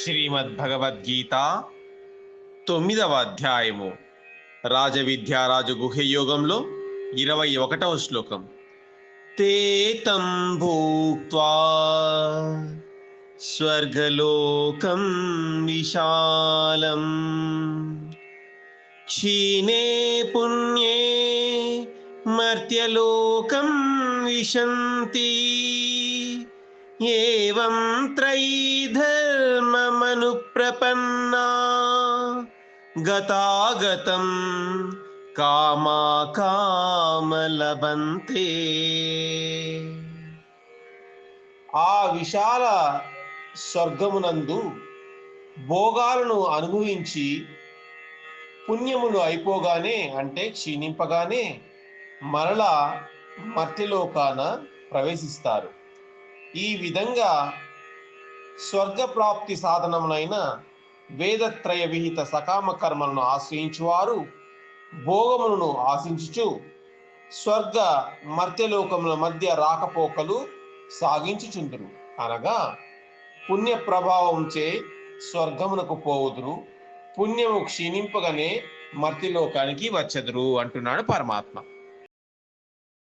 శ్రీమద్ భగవద్గీత తొమ్మిదవ అధ్యాయము రాజవిద్యారాజు గుహ్యయోగంలో ఇరవై ఒకటవ శ్లోకం తేతం భూక్వా స్వర్గలోకం విశాలం క్షీణే పుణ్యే మర్త్యలోకం విశంతి ఏవం ప్రపన్నా గతాగతం కామాకామలబంతే. ఆ విశాల స్వర్గమునందు భోగాలను అనుభవించి పుణ్యములు అయిపోగానే అంటే క్షీణింపగానే మరలా మట్టిలోకాన ప్రవేశిస్తారు. ఈ విధంగా స్వర్గ ప్రాప్తి సాధనములైన వేదత్రయ విహిత సకామ కర్మలను ఆశ్రయించువారు భోగములను ఆశించుచు స్వర్గ మర్త్యలోకముల మధ్య రాకపోకలు సాగించుచుందురు అనగా పుణ్య ప్రభావంచే స్వర్గమునకు పోవుదురు పుణ్యము క్షీణింపగానే మర్తిలోకానికి వచ్చెదురు అంటున్నాడు పరమాత్మ.